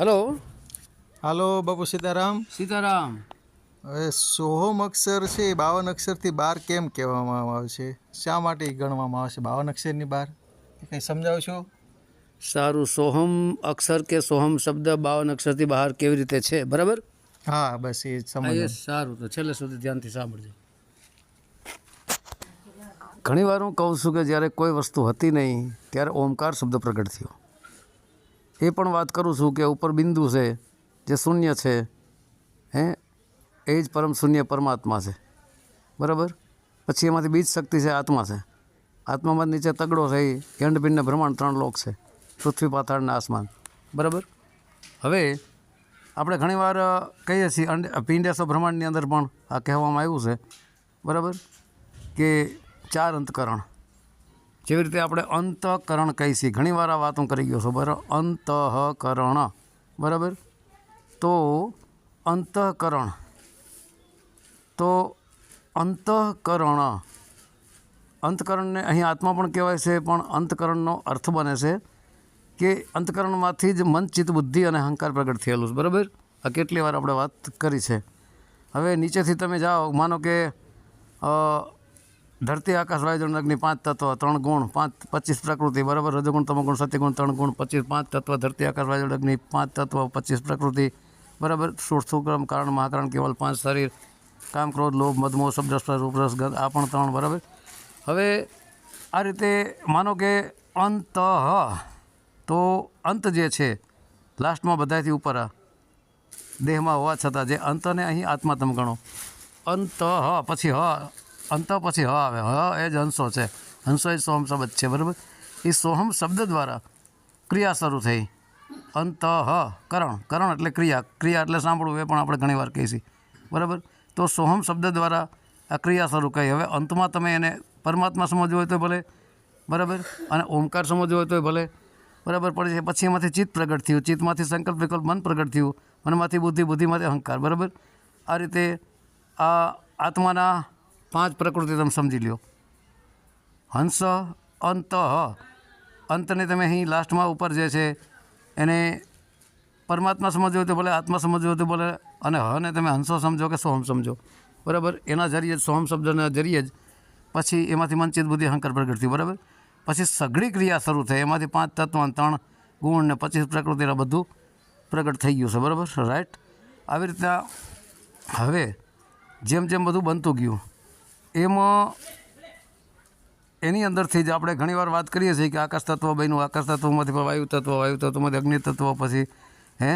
Hello હાલો બાપુ સીતારામ સીતારામ. હવે સોહમ અક્ષર છે એ બાવન અક્ષરથી બાર કેમ કહેવામાં આવે છે શા માટે ગણવામાં આવે છે બાવન અક્ષરની બાર? કંઈ સમજાવશો? સારું સોહમ અક્ષર કે સોહમ શબ્દ બાવન અક્ષરથી બહાર કેવી રીતે છે? બરાબર? હા બસ એ સમજ સારું. તો છેલ્લે સુધી ધ્યાનથી સાંભળજો. ઘણી વાર હું કહું છું કે જ્યારે કોઈ વસ્તુ હતી નહીં ત્યારે ઓમકાર શબ્દ પ્રગટ થયો. એ પણ વાત કરું છું કે ઉપર બિંદુ છે, જે શૂન્ય છે, હે? એ જ પરમ શૂન્ય પરમાત્મા છે. બરાબર? પછી એમાંથી બીજ શક્તિ છે આત્મા છે. આત્મામાં નીચે તગડો છે એ યંડપિંડ ભ્રમણ ત્રણ લોક છે, પૃથ્વી, પાતાળના આસમાન. બરાબર? હવે આપણે ઘણીવાર કહીએ છીએ પિંડેશ્વર બ્રહ્માંડની અંદર પણ આ કહેવામાં આવ્યું છે. બરાબર? કે ચાર અંતકરણ. જેવી રીતે આપણે અંતઃકરણ કહી છીએ. ઘણીવાર આ વાત કરી ગયો છું, બરાબર? અંતઃકરણ. બરાબર? તો અંતઃકરણ. તો અંતઃકરણ. અંતકરણને અહીં આત્મા પણ કહેવાય છે, પણ અંતકરણનો અર્થ બને છે કે અંતકરણમાંથી જ મન, ચિત્ત, બુદ્ધિ અને અહંકાર પ્રગટ થયેલું છે, બરાબર? આ કેટલી વાર આપણે વાત કરી છે. હવે નીચેથી તમે જાઓ, માનો કે ધરતી, આકાશ વાયુજળ અગ્નિ પાંચ તત્વ, ત્રણ ગુણ, પાંચ, પચીસ પ્રકૃતિ, બરાબર? રજગુણ, તમગુણ, સત્યગુણ, ત્રણ ગુણ, પચીસ, પાંચ તત્વ, ધરતી, આકાશ વાયુજળ અગ્નિ પાંચ તત્વ, પચીસ પ્રકૃતિ, બરાબર? સૂક્ષ્મ કારણ, મહાકારણ, કેવલ પાંચ શરીર, કામ, ક્રોધ, લોભ, મદમો શબ્દ રૂપરસ ગંધ, આ પણ ત્રણ, બરાબર? હવે આ રીતે માનો કે અંત તો અંત જે છે, લાસ્ટમાં બધાથી ઉપર દેહમાં હોવા છતાં જે અંતને અહીં આત્મા તમે ગણો. અંત પછી હ અંત પછી હ આવે. હ એ જ હંસો છે. હંસો એ સોહમ શબ્દ છે, બરાબર? એ સોહમ શબ્દ દ્વારા ક્રિયા શરૂ થઈ. અંત હ કરણ. કરણ એટલે ક્રિયા. ક્રિયા એટલે સાંભળવું, એ પણ આપણે ઘણીવાર કહીએ છીએ. બરાબર? તો સોહમ શબ્દ દ્વારા આ ક્રિયા શરૂ કરી હવે અંતમાં તમે એને પરમાત્મા સમજવું હોય તો ભલે. બરાબર? અને ઓમકાર સમજવો હોય તો ભલે. બરાબર? છે પછી એમાંથી ચિત્ત પ્રગટ થયું. ચિત્તમાંથી સંકલ્પ વિકલ્પ મન પ્રગટ થયું. મનમાંથી બુદ્ધિ, બુદ્ધિમાંથી અહંકાર. બરાબર? આ રીતે આ આત્માના પાંચ પ્રકૃતિ તમે સમજી લ્યો. હંસ, અંત, અંતને તમે અહીં લાસ્ટમાં ઉપર જે છે, એને પરમાત્મા સમજવો તો ભલે, આત્મા સમજવો તો ભલે, અને હને તમે હંસો સમજો કે સોહમ સમજો. બરાબર? એના જરીએ જ સોહમ શબ્દના જરીએ જ, પછી એમાંથી મનચિત બુદ્ધિ અહંકાર પ્રગટ થયું બરાબર? પછી સઘળી ક્રિયા શરૂ થઈ, એમાંથી પાંચ તત્વ, ત્રણ ગુણ ને પચીસ પ્રકૃતિના બધું પ્રગટ થઈ ગયું છે, બરાબર? રાઈટ આવી રીતના હવે જેમ જેમ બધું બનતું ગયું એમાં એની અંદરથી જ આપણે ઘણીવાર વાત કરીએ છીએ કે આકાશ તત્વ બન્યું, આકાશ તત્વમાંથી પણ વાયુ તત્વ, વાયુ તત્વમાંથી અગ્નિ તત્વ, પછી, હે,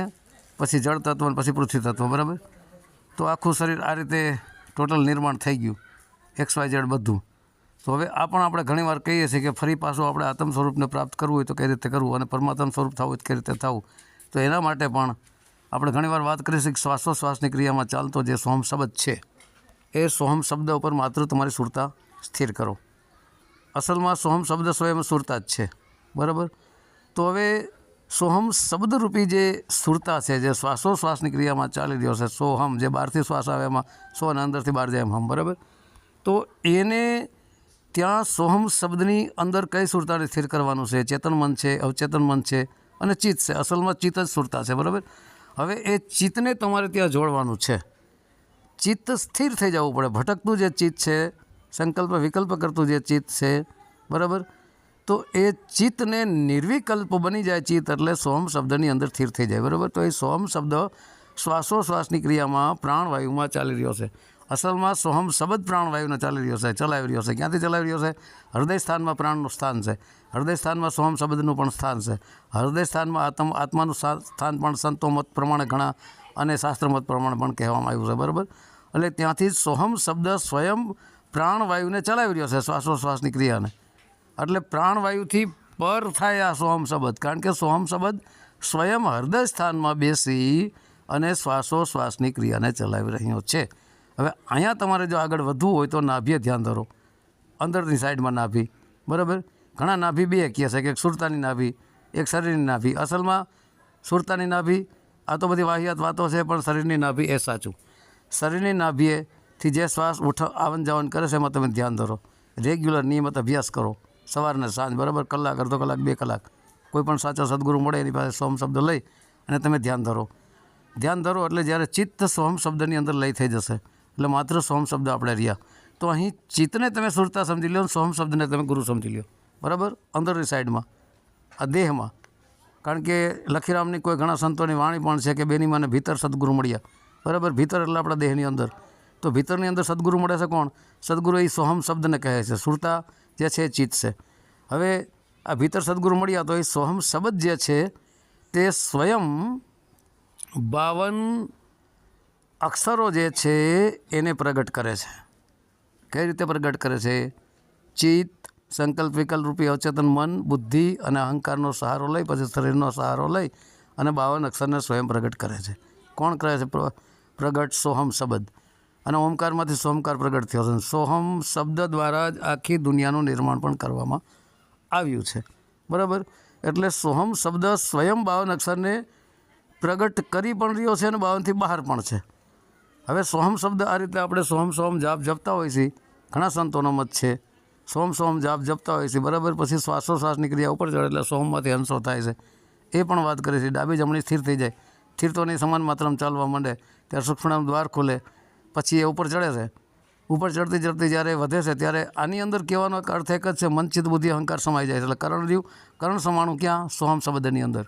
પછી જળ તત્વ અને પછી પૃથ્વી તત્વ, બરાબર? તો આખું શરીર આ રીતે ટોટલ નિર્માણ થઈ ગયું, એક્સ, વાય, ઝેડ બધું. તો હવે આ પણ આપણે ઘણીવાર કહીએ છીએ કે ફરી પાછું આપણે આત્મ સ્વરૂપને પ્રાપ્ત કરવું હોય તો કઈ રીતે કરવું અને પરમાત્મ સ્વરૂપ થવું હોય તો કઈ રીતે થવું? તો એના માટે પણ આપણે ઘણીવાર વાત કરીએ છીએ કે શ્વાસોશ્વાસની ક્રિયામાં ચાલતો જે સોમ શબ્દ છે એ સોહમ શબ્દ ઉપર માત્ર તમારી સુરતા સ્થિર કરો. અસલમાં સોહમ શબ્દ સ્વયં સુરતા જ છે. બરાબર? તો હવે સોહમ શબ્દરૂપી જે સુરતા છે, જે શ્વાસોશ્વાસની ક્રિયામાં ચાલી રહ્યો છે, સોહમ જે બહારથી શ્વાસ આવે એમાં સો અને અંદરથી બહાર જાય એમ હમ, બરાબર? તો એને ત્યાં સોહમ શબ્દની અંદર કઈ સુરતાને સ્થિર કરવાનું છે? ચેતન મન છે, અવચેતન મન છે અને ચિત્ત છે. અસલમાં ચિત્ત જ સુરતા છે, બરાબર? હવે એ ચિત્તને તમારે ત્યાં જોડવાનું છે. ચિત્ત સ્થિર થઈ જવું પડે. ભટકતું જે ચિત્ત છે, સંકલ્પ, વિકલ્પ કરતું જે ચિત્ત છે, બરાબર? તો એ ચિત્તને નિર્વિકલ્પ બની જાય ચિત્ત એટલે સોમ શબ્દની અંદર સ્થિર થઈ જાય, બરાબર? તો એ સોમ શબ્દ શ્વાસોશ્વાસની ક્રિયામાં પ્રાણવાયુમાં ચાલી રહ્યો છે. અસલમાં સોહમ શબ્દ પ્રાણવાયુને ચાલી રહ્યો છે, ચલાવી રહ્યો છે. ક્યાંથી ચલાવી રહ્યો છે? હૃદય સ્થાનમાં પ્રાણનું સ્થાન છે. હૃદય સ્થાનમાં સોહમ શબ્દનું પણ સ્થાન છે. હૃદય સ્થાનમાં આત્મ, આત્માનું સ્થાન પણ સંતો મત પ્રમાણે ઘણા અને શાસ્ત્રમત પ્રમાણે પણ કહેવામાં આવ્યું છે, બરાબર? એટલે ત્યાંથી સોહમ શબ્દ સ્વયં પ્રાણવાયુને ચલાવી રહ્યો છે, શ્વાસોશ્વાસની ક્રિયાને. એટલે પ્રાણવાયુથી પર થાય આ સોહમ શબ્દ, કારણ કે સોહમ શબ્દ સ્વયં હૃદય સ્થાનમાં બેસી અને શ્વાસોશ્વાસની ક્રિયાને ચલાવી રહ્યો છે. હવે અહીંયા તમારે જો આગળ વધવું હોય તો નાભીએ ધ્યાન ધરો. અંદરની સાઈડમાં નાભી, બરાબર? ઘણા નાભી બે કહે છે કે એક સુરતાની નાભી, એક શરીરની નાભી. અસલમાં સુરતાની નાભી આ તો બધી વાહિયાત વાતો છે, પણ શરીરની નાભી એ સાચું. શરીરની નાભીએથી જે શ્વાસ ઉઠ, આવન જાવન કરે છે, એમાં તમે ધ્યાન ધરો. રેગ્યુલર નિયમિત અભ્યાસ કરો. સવારને સાંજ, બરાબર? કલાક, અડધો કલાક, બે કલાક. કોઈ પણ સાચા સદગુરુ મળે, એની પાસે સોમ શબ્દ લઈ અને તમે ધ્યાન ધરો. ધ્યાન ધરો એટલે જ્યારે ચિત્ત સોમ શબ્દની અંદર લઈ થઈ જશે. એટલે માત્ર સોમ શબ્દ આપણે રહ્યા. તો અહીં ચિત્તને તમે સુરતા સમજી લો સોહમ શબ્દને તમે ગુરુ સમજી લો બરાબર? અંદરની સાઈડમાં. આ દેહમાં. કારણ કે લખીરામની કોઈ ઘણા સંતોની વાણી પણ છે કે બેની મને ભીતર સદગુરુ મળ્યા. બરાબર? ભીતર એટલે આપણા દેહની અંદર. તો ભીતરની અંદર સદગુરુ મળે છે કોણ? સદગુરુ એ સોહમ શબ્દને કહે છે. સુરતા જે છે એ ચિત્ત છે. હવે આ ભીતર સદગુરુ મળ્યા તો એ સોહમ શબ્દ જે છે તે સ્વયં બાવન અક્ષરો જે છે એને પ્રગટ કરે છે. કઈ રીતે પ્રગટ કરે છે? ચિત્ત સંકલ્પ, વિકલ્પ રૂપી અવચેતન મન, બુદ્ધિ અને અહંકારનો સહારો લઈ, પછી શરીરનો સહારો લઈ અને બાવન અક્ષરને સ્વયં પ્રગટ કરે છે. કોણ કરે છે? પ્ર- પ્રગટ સોહમ શબ્દ. અને ઓમકારમાંથી સોમકાર પ્રગટ થયો છે. સોહમ શબ્દ દ્વારા જ આખી દુનિયાનું નિર્માણ પણ કરવામાં આવ્યું છે. બરાબર? એટલે સોહમ શબ્દ સ્વયં બાવન અક્ષરને પ્રગટ કરી પણ રહ્યો છે અને બાવનથી બહાર પણ છે. હવે સોહમ શબ્દ આ રીતે આપણે સોહમ સોહમ જાપ જપતા હોય છીએ. ઘણા સંતોનો મત છે. સોહમ સોમ જાપ જપતા હોય છે, બરાબર? પછી શ્વાસોશ્વાસની ક્રિયા ઉપર ચડે એટલે સોમમાંથી હંસો થાય છે. એ પણ વાત કરી છે, ડાબી જમણી સ્થિર થઈ જાય. સ્થિર નહીં સમાન માત્રામાં ચાલવા માંડે, ત્યારે સૂક્ષ્મણાનું દ્વાર ખોલે, પછી એ ઉપર ચડે છે. ઉપર ચડતી ચડતી જ્યારે વધે છે, ત્યારે આની અંદર કહેવાનો અર્થ એક જ છે મનચિત બુદ્ધિ, અહંકાર સમાઈ જાય છે. એટલે કરણ રહ્યું, કરણ સમાણું ક્યાં? સોહમ શબ્દની અંદર.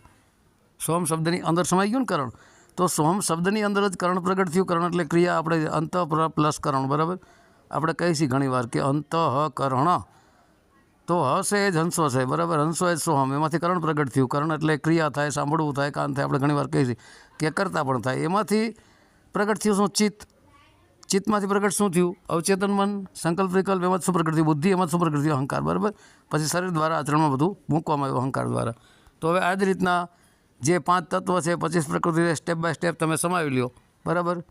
સોહમ શબ્દની અંદર સમાઈ ગયું ને કરણ? તો સોહમ શબ્દની અંદર જ કરણ પ્રગટ થયું, કરણ એટલે ક્રિયા, આપણે અંત પ્લસ કરણ, બરાબર? આપણે કહીએ છીએ ઘણીવાર કે અંતઃકરણ. તો હશે એ જ હંસો છે, બરાબર? હંસો એ જ સોહમ એમાંથી કરણ પ્રગટ થયું. કરણ એટલે ક્રિયા થાય, સાંભળવું થાય, કાન થાય, આપણે ઘણીવાર કહીએ છીએ કે કરતા પણ થાય. એમાંથી પ્રગટ થયું શું? ચિત્ત. ચિત્તમાંથી પ્રગટ શું થયું? અવચેતન મન, સંકલ્પ વિકલ્પ, એમાં શું પ્રગટ થયું? બુદ્ધિ, એમાં શું પ્રગટ થયું? અહંકાર, બરાબર? પછી શરીર દ્વારા આચરણમાં બધું મૂકવામાં આવ્યું અહંકાર દ્વારા. તો હવે આ જ રીતના જે પાંચ તત્વ છે, પચીસ પ્રકૃતિ સ્ટેપ બાય સ્ટેપ તમે સમાવી લ્યો. બરાબર?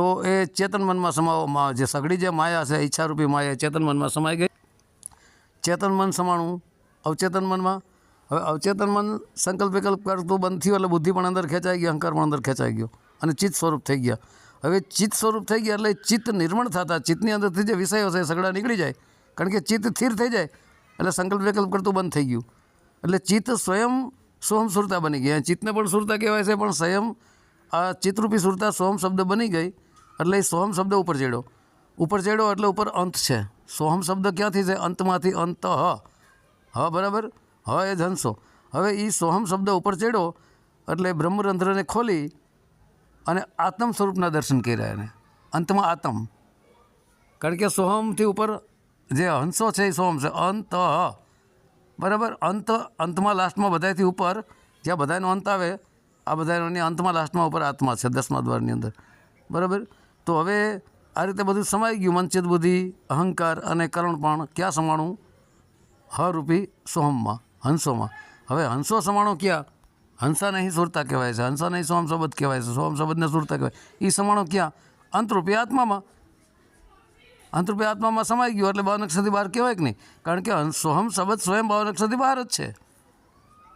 તો એ ચેતન મનમાં સમાવવામાં જે સગડી જે માયા છે, ઈચ્છારૂપી માયા, એ ચેતન મનમાં સમાઈ ગઈ. ચેતન મન સમાણું, અવચેતન મનમાં. હવે અવચેતન મન સંકલ્પ વિકલ્પ કરતું બંધ થયું એટલે બુદ્ધિ પણ અંદર ખેંચાઈ ગઈ અહંકાર પણ અંદર ખેંચાઈ ગયો અને ચિત્ત સ્વરૂપ થઈ ગયા. હવે ચિત્ત સ્વરૂપ થઈ ગયા એટલે ચિત્ત નિર્મળ થતા, ચિત્તની અંદરથી જે વિષયો છે એ સગડા નીકળી જાય. કારણ કે ચિત્ત સ્થિર થઈ જાય એટલે સંકલ્પ વિકલ્પ કરતું બંધ થઈ ગયું. એટલે ચિત્ત સ્વયં સોહમ સુરતા બની ગઈ. ચિત્તને પણ સુરતા કહેવાય છે, પણ સ્વયં આ ચિત્તરૂપી સુરતા સોહમ શબ્દ બની ગઈ. એટલે એ સોહમ શબ્દ ઉપર ચડ્યો. ઉપર ચડ્યો એટલે ઉપર અંત છે. સોહમ શબ્દ ક્યાંથી છે? અંતમાંથી અંત હ. હ, બરાબર? હ એ ધનસો હવે એ સોહમ શબ્દ ઉપર ચડ્યો એટલે બ્રહ્મરંધ્રને ખોલી અને આત્મ સ્વરૂપના દર્શન કર્યા એને. અંતમાં આત્મ. કારણ કે સોહમથી ઉપર જે હંસો છે એ સોહમ છે. અંત બરાબર? અંત અંતમાં લાસ્ટમાં બધાથી ઉપર જ્યાં બધાનો અંત આવે, આ બધાની અંતમાં લાસ્ટમાં ઉપર આત્મા છે, દસમા દ્વારની અંદર. બરાબર? તો હવે આ રીતે બધું સમાઈ ગયું, મનચિત બુદ્ધિ, અહંકાર અને કરણ પણ ક્યાં સમાણું? હરૂપી સોહમમાં, હંસોમાં. હવે હંસો સમાણો ક્યાં? હંસા નહીં સુરતા કહેવાય છે, હંસા નહીં સોમ શબ્દ કહેવાય છે સોમ શબ્દને સુરતા કહેવાય. એ સમાણો ક્યાં? અંતરૂપી આત્મામાં. અંતરૂપી આત્મામાં સમાઈ ગયું, એટલે બાવન બહાર કહેવાય કે નહીં? કારણ કે સોહમ શબ્દ સ્વયં બાવન અક્ષરથી બહાર જ છે.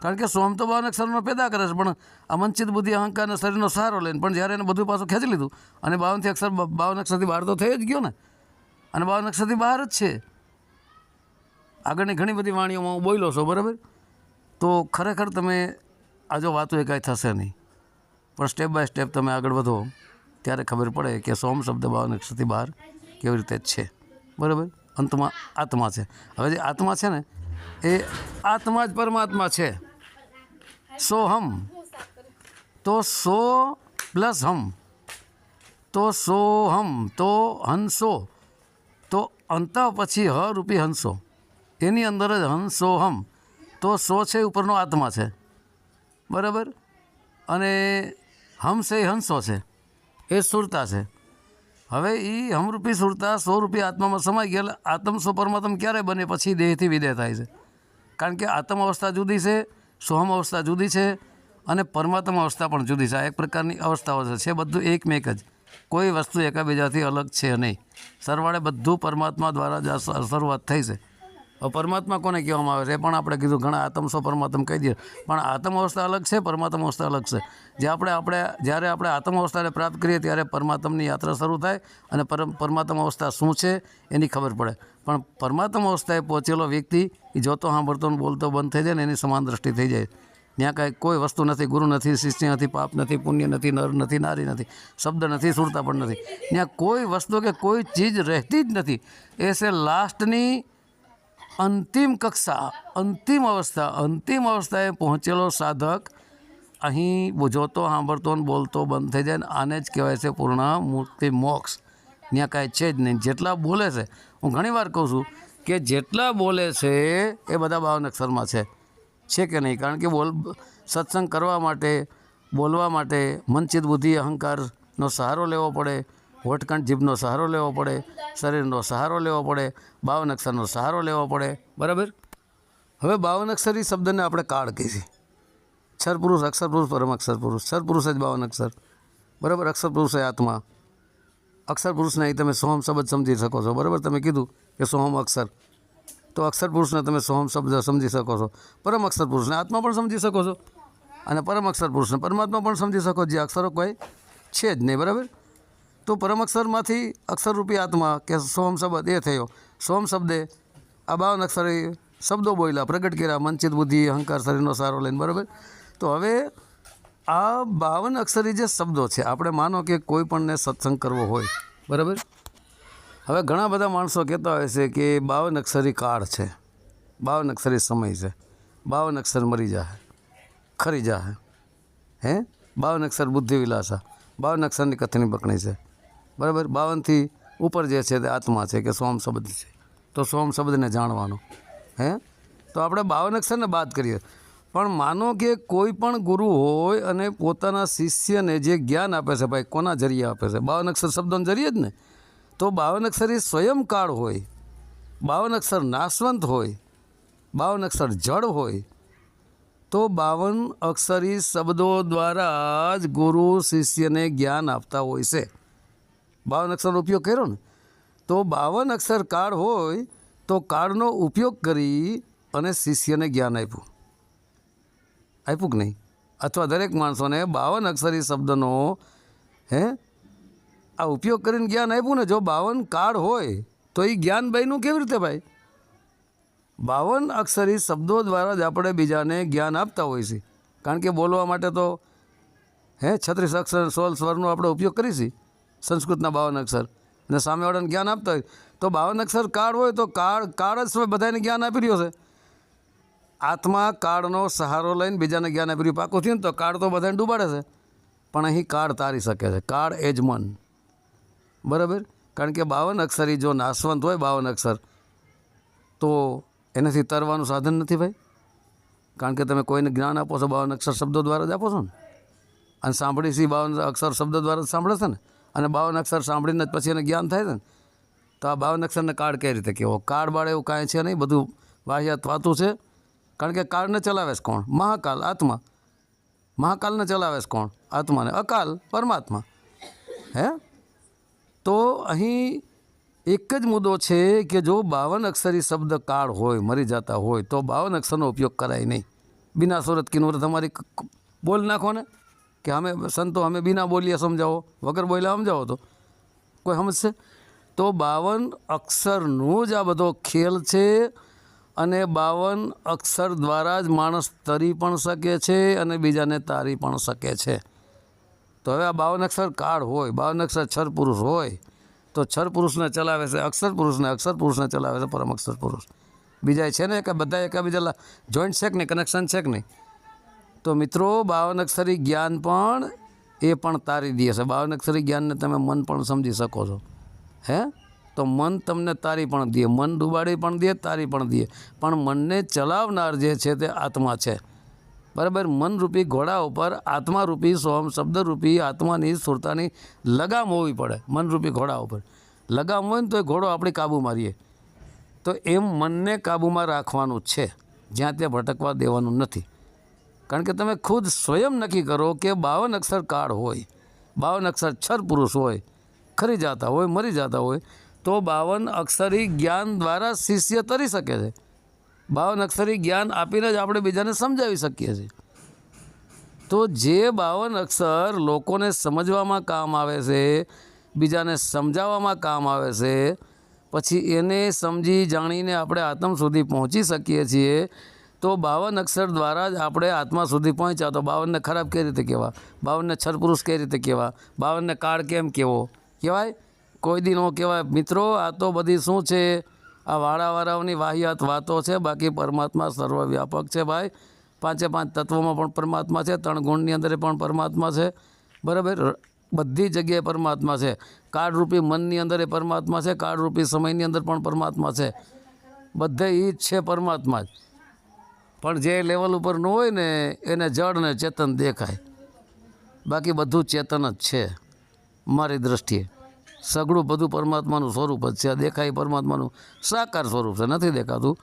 કારણ કે સોમ તો બાવન અક્ષરનો પેદા કરે છે, પણ અમનચિત મનચિત બુદ્ધિ, અહંકાર અને શરીરનો સહારો લઈને પણ જ્યારે એને બધું પાછું ખેંચી લીધું, અને બાવનથી અક્ષર બાવન અક્ષરથી બહાર તો થઈ જ ગયો ને, અને બાવન અક્ષરથી બહાર જ છે. આગળની ઘણી બધી વાણીઓમાં હું બોલ્યો છો, બરાબર? તો ખરેખર તમે આ જો વાતો એ કાંઈ થશે નહીં, પણ સ્ટેપ બાય સ્ટેપ તમે આગળ વધો, ત્યારે ખબર પડે કે સોમ શબ્દ બાવન અક્ષરથી બહાર કેવી રીતે છે, બરાબર? અંતમાં આત્મા છે. હવે જે આત્મા છે ને, એ આત્મા જ પરમાત્મા છે. સોહમ તો સો પ્લસ હમ તો સોહમ તો હંસો તો અંત પછી હ રૂપી હંસો એની અંદર જ હંસોહમ તો સો છે ઉપરનો આત્મા છે બરાબર અને હમ છે હંસો છે એ સુરતા છે હવે એ હમરૂપી સુરતા સો રૂપી આત્મામાં સમાઈ ગયા એટલે આત્મ સો પરમાત્મ ક્યારે બને પછી દેહથી વિદેહ થાય છે કારણ કે આત્મ અવસ્થા જુદી છે સોહમ અવસ્થા જુદી છે અને પરમાત્મા અવસ્થા પણ જુદી છે. આ એક પ્રકારની અવસ્થાઓ છે. બધું એકમેક જ. કોઈ વસ્તુ એકાબીજાથી અલગ છે નહીં. સરવાળે બધું પરમાત્મા દ્વારા જ શરૂઆત થઈ છે. પરમાત્મા કોને કહેવામાં આવે છે? પણ આપણે કીધું, ઘણા આતમ સો પરમાત્મ કહી દઈએ. પણ આત્મ અવસ્થા અલગ છે, પરમાત્મા અવસ્થા અલગ છે. જે આપણે આપણે, જ્યારે આપણે આત્મ અવસ્થાને પ્રાપ્ત કરીએ, ત્યારે પરમાત્માની યાત્રા શરૂ થાય અને પરમ, પરમાત્મા અવસ્થા શું છે એની ખબર પડે. પણ પરમાત્મ અવસ્થાએ પહોંચેલો વ્યક્તિ, એ જોતો, સાંભળતો બોલતો બંધ થઈ જાય ને એની સમાન દ્રષ્ટિ થઈ જાય. ત્યાં કાંઈ કોઈ વસ્તુ નથી, ગુરુ નથી, શિષ્ય નથી, પાપ નથી, પુણ્ય નથી, નર નથી, નારી નથી, શબ્દ નથી, સુરતા પણ નથી. ત્યાં કોઈ વસ્તુ કે કોઈ ચીજ રહેતી જ નથી. એ છે લાસ્ટની અંતિમ કક્ષા, અંતિમ અવસ્થા, અંતિમ અવસ્થાએ પહોંચેલો સાધક. અહીં જોતો સાંભળતો ને બોલતો બંધ થઈ જાય ને આને જ કહેવાય છે પૂર્ણ મૂર્તિ મોક્ષ. ત્યાં કાંઈ છે જ નહીં. જેટલા બોલે છે, હું ઘણીવાર કહું છું કે જેટલા બોલે છે એ બધા બાવન અક્ષરમાં છે. છે કે નહીં? કારણ કે બોલ, સત્સંગ કરવા માટે, બોલવા માટે મનચિત બુદ્ધિ અહંકારનો સહારો લેવો પડે. હોટકંઠ જીભનો સહારો લેવો પડે, શરીરનો સહારો લેવો પડે બાવન અક્ષરનો સહારો લેવો પડે. બરાબર? હવે બાવન અક્ષરી શબ્દને આપણે કાળ કહીએ અક્ષર પુરુષ અક્ષર પુરુષ પરમ અક્ષર પુરુષ અક્ષર પુરુષ જ બાવન અક્ષર બરાબર? અક્ષર પુરુષ એ આત્મા. અક્ષર પુરુષને અહીં તમે સોહમ શબ્દ સમજી શકો છો. બરાબર? તમે કીધું કે સોહમ અક્ષર. તો અક્ષર પુરુષને તમે સોહમ શબ્દ સમજી શકો છો. પરમ અક્ષર પુરુષને આત્મા પણ સમજી શકો છો. અને પરમ અક્ષર પુરુષને પરમાત્મા પણ સમજી શકો જે અક્ષરો કોઈ છે જ નહીં. બરાબર? તો પરમ અક્ષરમાંથી અક્ષરરૂપી આત્મા કે સોમ શબ્દ એ થયો. સોમ શબ્દે આ બાવન અક્ષરે શબ્દો બોલ્યા, પ્રગટ કર્યા મનચિત બુદ્ધિ, અહંકાર શરીરનો સારો લઈને, બરાબર? તો હવે આ બાવન અક્ષરી જે શબ્દો છે, આપણે માનો કે કોઈ પણને સત્સંગ કરવો હોય, બરાબર? હવે ઘણા બધા માણસો કહેતા હોય છે કે બાવન અક્ષરી કાળ છે, બાવન અક્ષરી સમય છે, બાવન અક્ષર મરી જાય ખરી જાય હે? બાવન અક્ષર બુદ્ધિ વિલાસા બાવન અક્ષરની કથની બકણી છે. બરાબર? બાવનથી ઉપર જે છે તે આત્મા છે કે સોમ શબ્દ છે. તો સોમ શબ્દને જાણવાનો, હે? તો આપણે બાવન અક્ષરને બાદ કરીએ. પણ માનો કે કોઈ પણ ગુરુ હોય અને પોતાના શિષ્યને જે જ્ઞાન આપે છે, ભાઈ, કોના જરીએ આપે છે? બાવન અક્ષર શબ્દોના જરીએ જ ને? તો બાવન અક્ષર એ સ્વયંકાળ હોય, બાવન અક્ષર નાશવંત હોય, બાવન અક્ષર જળ હોય, તો બાવન અક્ષરી શબ્દો દ્વારા જ ગુરુ શિષ્યને જ્ઞાન આપતા હોય છે. બાવન અક્ષરનો ઉપયોગ કર્યો ને, તો બાવન અક્ષર કાળ હોય તો કાળનો ઉપયોગ કરી અને શિષ્યને જ્ઞાન આપ્યું. આપ્યું કે નહીં? અથવા દરેક માણસોને બાવન અક્ષરી શબ્દનો, હે, આ ઉપયોગ કરીને જ્ઞાન આપ્યું ને, જો બાવન કાળ હોય, તો એ જ્ઞાન ભાઈનું કેવી રીતે ભાઈ? બાવન અક્ષરી શબ્દો દ્વારા જ આપણે બીજાને જ્ઞાન આપતા હોઈએ છીએ કારણ કે બોલવા માટે તો, હે, છત્રીસ અક્ષર સોળ સ્વરનો આપણે ઉપયોગ કરીશી. સંસ્કૃતના બાવન અક્ષર. અને સામેવાળાને જ્ઞાન આપતા હોય, તો બાવન અક્ષર કાળ હોય તો કાળ કાળ જ બધાને જ્ઞાન આપી રહ્યો છે. આત્મા કાળનો સહારો લઈને બીજાને જ્ઞાન આપી રહ્યું. પાકું થયું ને તો કાળ તો બધાને ડૂબાડે છે. પણ અહીં કાળ તારી શકે છે. કાળ એ જ મન. બરાબર? કારણ કે બાવન અક્ષરી જો નાશવંત હોય, બાવન અક્ષર, તો એનાથી તરવાનું સાધન નથી ભાઈ. કારણ કે તમે કોઈને જ્ઞાન આપો છો, બાવન અક્ષર શબ્દો દ્વારા જ આપો છો ને. અને સાંભળી સી બાવન અક્ષર શબ્દ દ્વારા જ સાંભળે છે ને. અને બાવન અક્ષર સાંભળીને જ પછી એને જ્ઞાન થાય ને, તો આ બાવન અક્ષરને કાર્ડ કઈ રીતે કહેવો? કાર્ડ બાળ એવું કાંઈ છે નહીં, બધું વાહિયાત વાતું છે. કારણ કે કાળને ચલાવે છે કોણ? મહાકાલ, આત્મા. મહાકાલને ચલાવે છે કોણ? આત્માને. અકાલ, પરમાત્મા. હે? તો અહીં એક જ મુદ્દો છે કે જો બાવન અક્ષરી શબ્દ કાળ હોય, મરી જતા હોય, તો બાવન અક્ષરનો ઉપયોગ કરાય નહીં. બિના સુરત કિનવર તમારી બોલ નાખો ને. કે અમે સંતો અમે બિના બોલીએ સમજાવો? વગર બોલ્યા સમજાવો તો? કોઈ સમજશે? તો બાવન અક્ષરનો જ આ બધો ખેલ છે અને બાવન અક્ષર દ્વારા જ માણસ તરી પણ શકે છે અને બીજાને તારી પણ શકે છે. તો હવે આ બાવન અક્ષર કાળ હોય, બાવન અક્ષર છર પુરુષ હોય, તો છર પુરુષને ચલાવે છે, અક્ષર પુરુષને અક્ષર પુરુષને ચલાવે છે, પરમ અક્ષર પુરુષ. બીજા છે ને કે બધા એકાબીજા જોઈન્ટ છે કે નહીં? કનેક્શન છે કે નહીં? તો મિત્રો બાવન અક્ષરી જ્ઞાન પણ એ પણ તારી દે છે. બાવન અક્ષરી જ્ઞાનને તમે મન પણ સમજી શકો છો. હે? તો મન તમને તારી પણ દે. મન ડૂબાડી પણ દે, તારી પણ દે. પણ મનને ચલાવનાર જે છે તે આત્મા છે. બરાબર? મનરૂપી ઘોડા ઉપર આત્મારૂપી, સોમ શબ્દરૂપી, આત્માની સુરતાની લગામ હોવી પડે. મનરૂપી ઘોડા ઉપર. લગામ હોય ને તો એ ઘોડો આપણે કાબૂમાં રહીએ તો એમ મનને કાબૂમાં રાખવાનું છે. જ્યાં ત્યાં ભટકવા દેવાનું નથી. કારણ કે તમે ખુદ સ્વયં નક્કી કરો કે બાવન અક્ષર કાળ હોય, બાવન અક્ષર છર પુરુષ હોય, ખરી જતા હોય, મરી જતા હોય, તો બાવન અક્ષરી જ્ઞાન દ્વારા શિષ્ય તરી શકે છે. બાવન અક્ષરી જ્ઞાન આપીને જ આપણે બીજાને સમજાવી શકીએ છીએ. તો જે બાવન અક્ષર લોકોને સમજવામાં કામ આવે છે, બીજાને સમજાવવામાં કામ આવે છે, પછી એને સમજી જાણીને આપણે આત્મ સુધી પહોંચી શકીએ છીએ તો બાવન અક્ષર દ્વારા જ આપણે આત્મા સુધી પહોંચ્યા. તો બાવનને ખરાબ કઈ રીતે કહેવા? બાવનને છરપુરુષ કઈ રીતે કહેવા? બાવનને કાળ કેમ કહેવો કહેવાય? કોઈ દી ન કહેવાય. મિત્રો, આ તો બધી શું છે? આ વાળાવાળાઓની વાહિયાત વાતો છે. બાકી પરમાત્મા સર્વવ્યાપક છે ભાઈ. પાંચે પાંચ તત્વોમાં પણ પરમાત્મા છે. ત્રણ ગુણની અંદર પણ પરમાત્મા છે. બરાબર? બધી જગ્યાએ પરમાત્મા છે. કાળરૂપી મનની અંદર એ પરમાત્મા છે. કાળરૂપી સમયની અંદર પણ પરમાત્મા છે. બધે એ જ છે પરમાત્મા જ. પણ જે લેવલ ઉપર ન હોય ને, એને જળને ચેતન દેખાય. બાકી બધું ચેતન જ છે, મારી દૃષ્ટિએ સઘળું બધું પરમાત્માનું સ્વરૂપ જ છે, આ દેખાય પરમાત્માનું સાકાર સ્વરૂપ છે, નથી દેખાતું.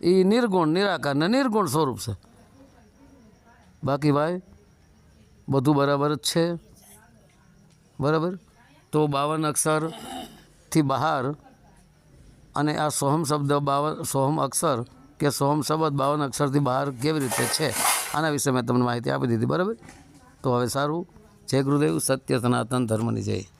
એ નિર્ગુણ, નિરાકાર ને નિર્ગુણ સ્વરૂપ છે. બાકી ભાઈ, બધું બરાબર જ છે. બરાબર? તો બાવન અક્ષરથી બહાર અને આ સોહમ શબ્દ બાવન, સોહમ અક્ષર કે સોમ શબ્દ બાવન અક્ષરથી બહાર કેવી રીતે છે? આના વિશે મેં તમને માહિતી આપી દીધી, બરાબર? તો હવે સારું. જય ગુરુદેવ, સત્ય સનાતન ધર્મની જય.